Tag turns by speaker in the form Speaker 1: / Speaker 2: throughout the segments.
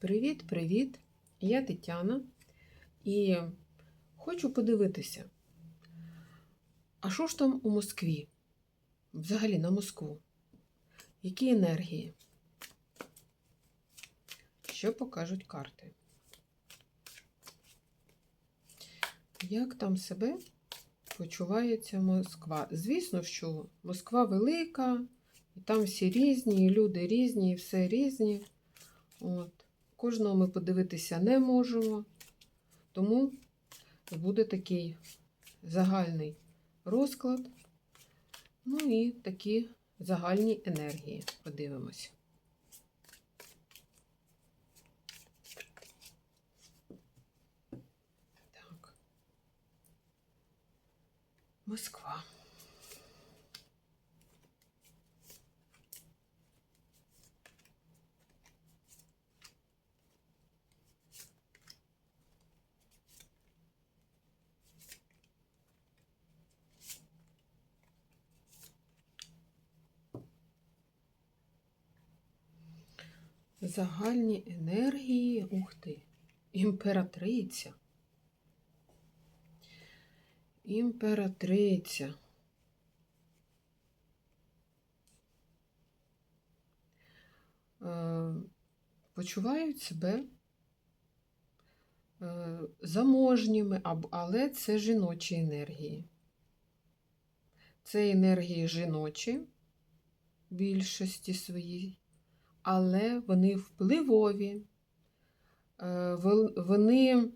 Speaker 1: Привіт-привіт! Я Тетяна і хочу подивитися, а що ж там у Москві? Взагалі на Москву? Які енергії? Що покажуть карти? Як там себе почувається Москва? Звісно, що Москва велика, і там всі різні, і люди різні, і все різні. От. Кожного ми подивитися не можемо, тому буде такий загальний розклад. Ну і такі загальні енергії. Подивимось. Москва. Загальні енергії, ух ти, імператриця. Імператриця. Е, Почувають себе е, заможніми, але це жіночі енергії. Це енергії жіночі більшості своїй але вони впливові, е, вони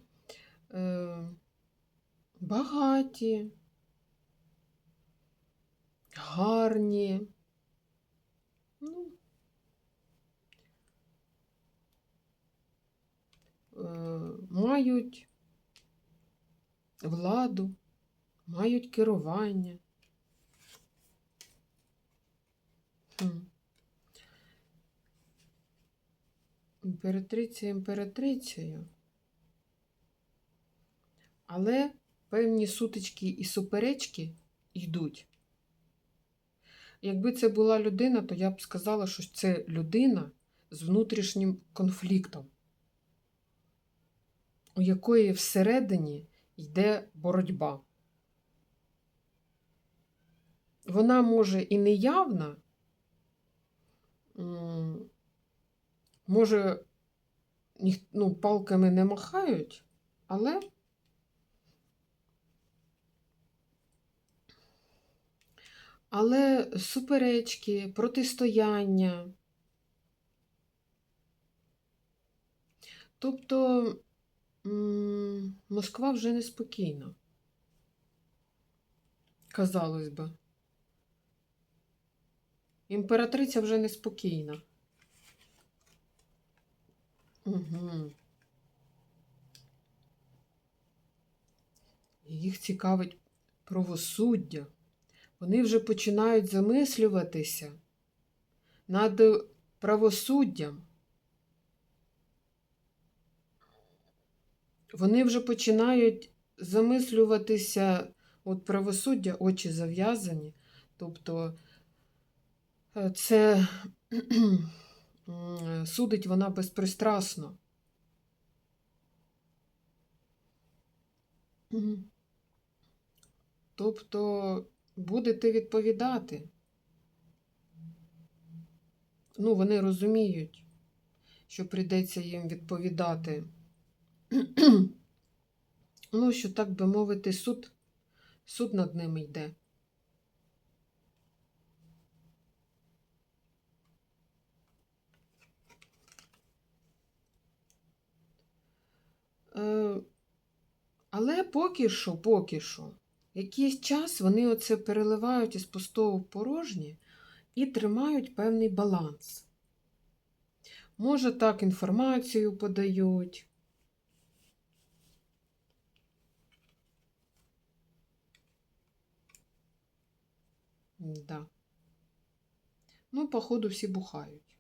Speaker 1: е, багаті, гарні. Ну, е, мають владу, мають керування. Хм. Імператриця імператрицею. Але певні сутички і суперечки йдуть. Якби це була людина, то я б сказала, що це людина з внутрішнім конфліктом, у якої всередині йде боротьба. Вона може і неявна, може, ну, палками не махають, але але суперечки, протистояння. Тобто Москва вже неспокійна. Казалось би. Імператриця вже неспокійна. Угу. Їх цікавить правосуддя. Вони вже починають замислюватися над правосуддям. Вони вже починають замислюватися, от правосуддя, очі зав'язані. Тобто е, це судить вона безпристрасно. Тобто будете відповідати. Ну, вони розуміють, що прийдеться їм відповідати. Ну, що, так би мовити, суд, суд над ними йде. Але поки що, поки що, якийсь час вони оце переливають із пустого в порожнє і тримають певний баланс. Може, так інформацію подають. Да. Ну, походу, всі бухають.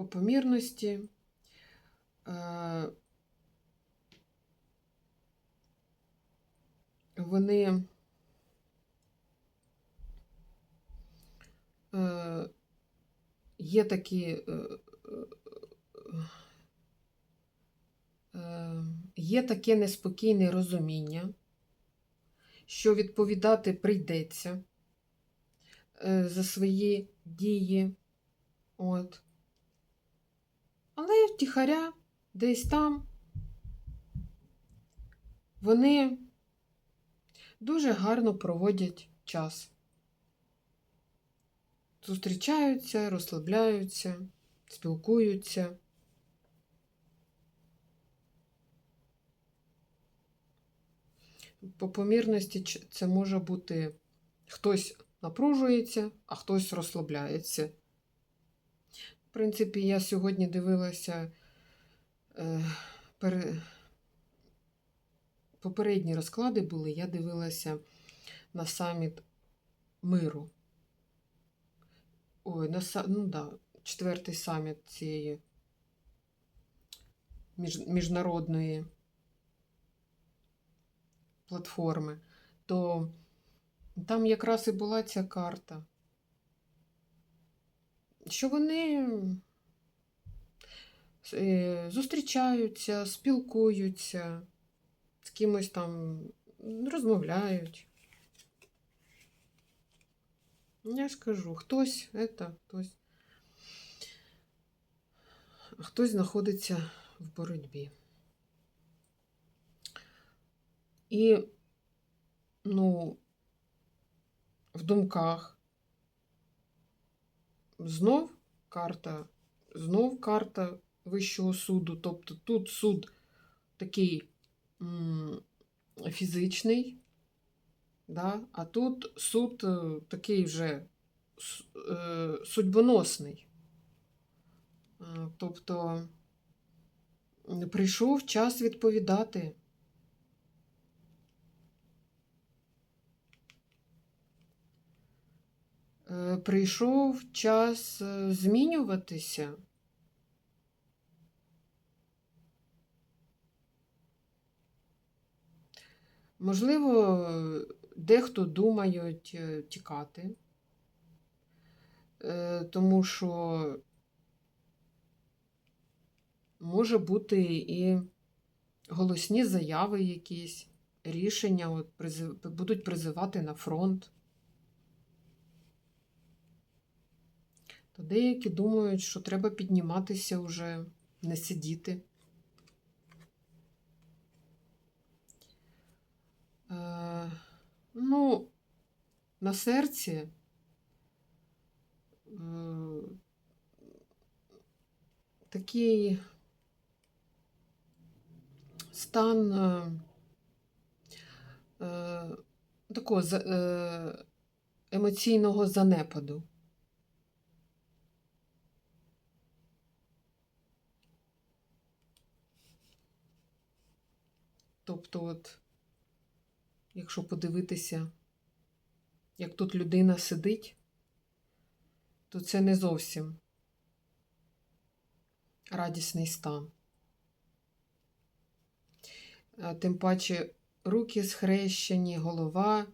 Speaker 1: По помірності. Е, вони е, є такі. е, Є таке неспокійне розуміння, що відповідати прийдеться за свої дії. От. Але втіхаря десь там вони дуже гарно проводять час. Зустрічаються, розслабляються, спілкуються. По помірності це може бути хтось напружується, а хтось розслабляється. В принципі, я сьогодні дивилася е, пере... попередні розклади були, я дивилася на саміт миру. Ой, на ну да, четвертий саміт цієї між... міжнародної платформи, то там якраз і була ця карта, що вони е, зустрічаються, спілкуються, з кимось там розмовляють. Я ж кажу, хтось это, хтось, хтось знаходиться в боротьбі. І, ну, в думках знов карта, знов карта Вищого суду. Тобто тут суд такий фізичний, да? а тут суд е, такий вже е, судьбоносний. Е, Тобто прийшов час відповідати. Прийшов час е, змінюватися. Можливо, дехто думають е, тікати, е, тому що може бути і голосні заяви якісь, рішення от, будуть призивати на фронт. То деякі думають, що треба підніматися вже, не сидіти. Е, ну, на серці е, такий стан е, е, такого е, емоційного занепаду. Тобто, от, якщо подивитися, як тут людина сидить, то це не зовсім радісний стан. Тим паче руки схрещені, голова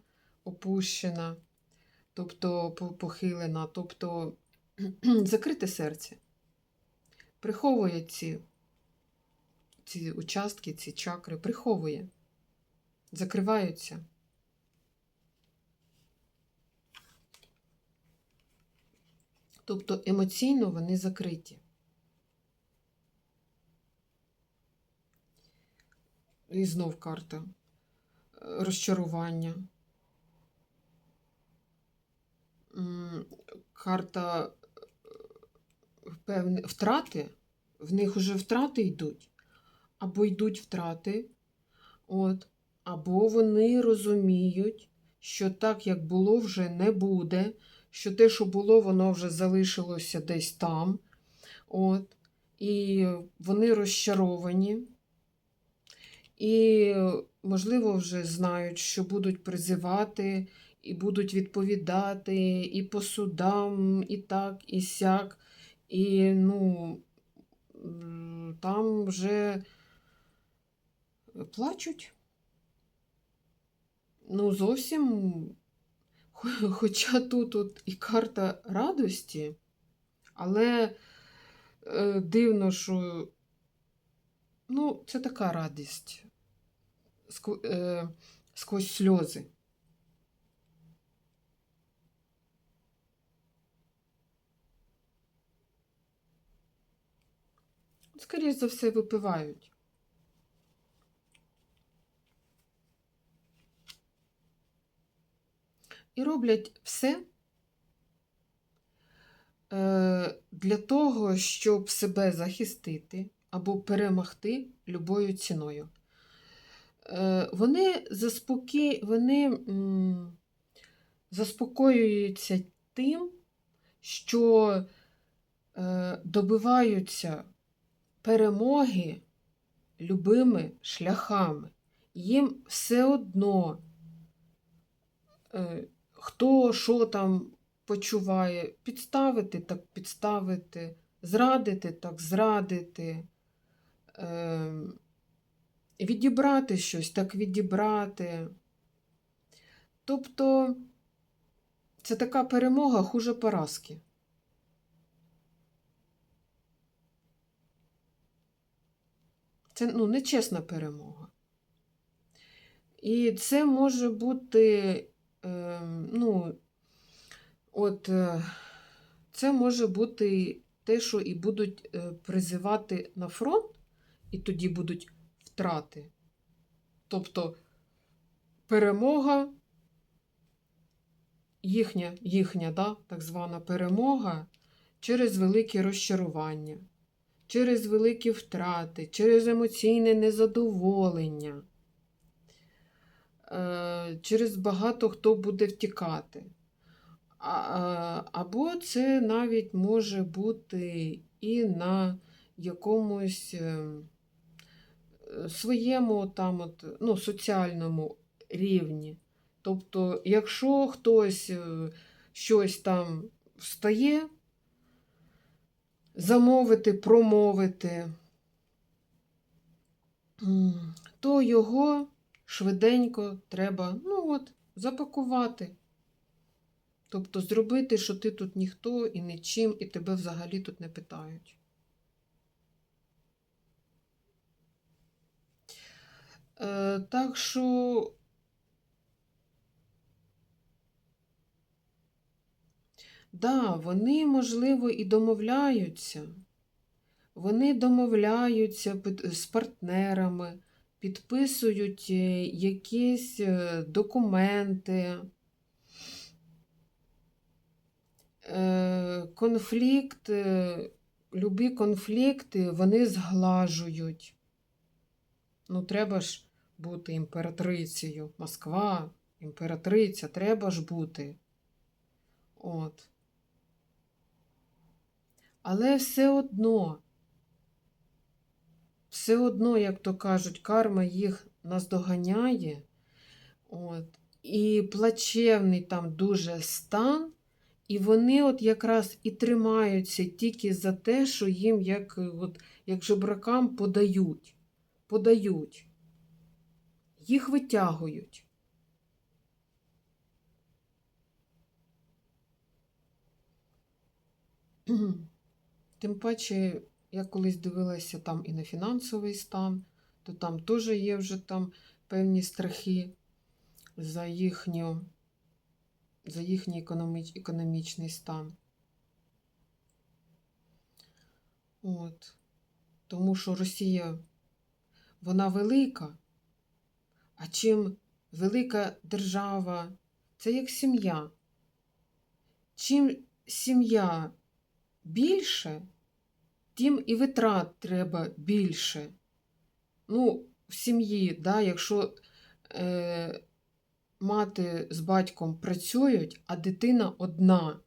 Speaker 1: опущена, тобто похилена, тобто закрите серце. Приховує ці, ці участки, ці чакри, приховує, закриваються. Тобто емоційно вони закриті. І знов карта е, розчарування. Карта е, певне, втрати, в них вже втрати йдуть, або йдуть втрати, от, або вони розуміють, що так, як було, вже не буде, що те, що було, воно вже залишилося десь там. От, і вони розчаровані. І, можливо, вже знають, що будуть призивати і будуть відповідати і по судам, і так, і сяк. І ну, там вже плачуть. Ну, зовсім, хоча тут от і карта радості, Але е, дивно, що ну, це така радість е, сквозь сльози. Скоріше за все, випивають. І роблять все е, для того, щоб себе захистити або перемогти любою ціною. Е, Вони, заспокі... вони заспокоюються тим, що е, добиваються перемоги любими шляхами. Їм все одно, хто що там почуває, підставити так підставити, зрадити так зрадити, е, відібрати щось так відібрати. Тобто це така перемога хуже поразки. Це ну, нечесна перемога. І це може бути, ну, от, е, це може бути те, що і будуть е, призивати на фронт, і тоді будуть втрати. Тобто перемога, їхня, їхня да, так звана перемога через велике розчарування через великі втрати, через емоційне незадоволення, через багато хто буде втікати. Або це навіть може бути і на якомусь е, своєму там от, ну, соціальному рівні. Тобто, якщо хтось е, щось там встає, замовити, промовити, то його швиденько треба ну от, запакувати. Тобто зробити, що ти тут ніхто і нічим, і тебе взагалі тут не питають. Е, Так що Да, вони, можливо, і домовляються. Вони домовляються з партнерами, підписують е, якісь е, документи. Е, Конфлікт, любі конфлікти вони зглажують. Ну, треба ж бути імператрицею. Москва, імператриця, треба ж бути. От. Але все одно, все одно, як то кажуть, карма їх наздоганяє. От, І плачевний там дуже стан, і вони от якраз і тримаються тільки за те, що їм як от, як жебракам подають. Подають. Їх витягують. Тим паче, я колись дивилася там і на фінансовий стан, то там теж є вже там певні страхи за їхню, за їхній економіч, економічний стан. От. Тому що Росія, вона велика, а чим велика держава, це як сім'я. Чим сім'я більше, тим і витрат треба більше. Ну, в сім'ї, да, якщо е, мати з батьком працюють, а дитина одна,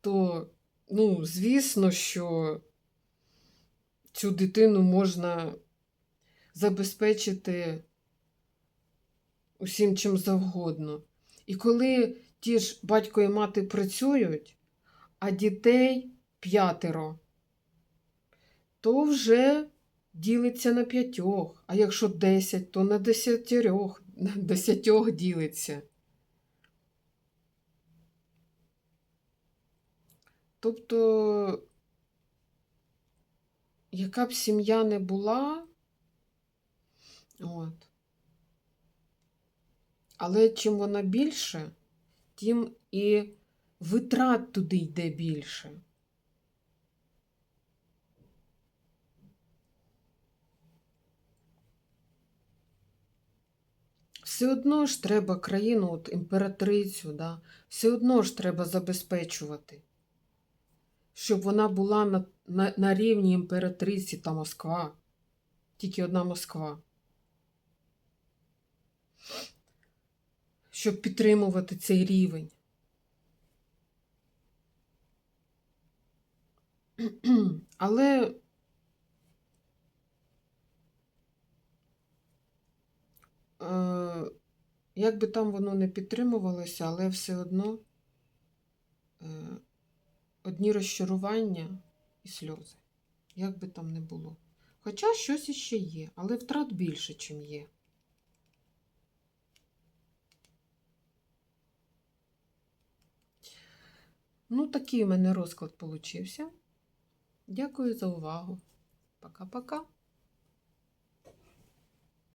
Speaker 1: то, ну, звісно, що цю дитину можна забезпечити усім чим завгодно. І коли ті ж батько і мати працюють, а дітей п'ятеро, то вже ділиться на п'ятьох, а якщо десять, то на десятьох, на десятьох ділиться. Тобто, яка б сім'я не була, от. Але чим вона більше, тим і витрат туди йде більше. Все одно ж треба країну, от імператрицю, да, все одно ж треба забезпечувати, щоб вона була на, на, на рівні імператриці та Москва. Тільки одна Москва. Щоб підтримувати цей рівень. Але е, як би там воно не підтримувалося, але все одно е, одні розчарування і сльози. Як би там не було. Хоча щось іще є, але втрат більше, чим є. Ну, такий у мене розклад получився. Дякую за увагу. Пока-пока.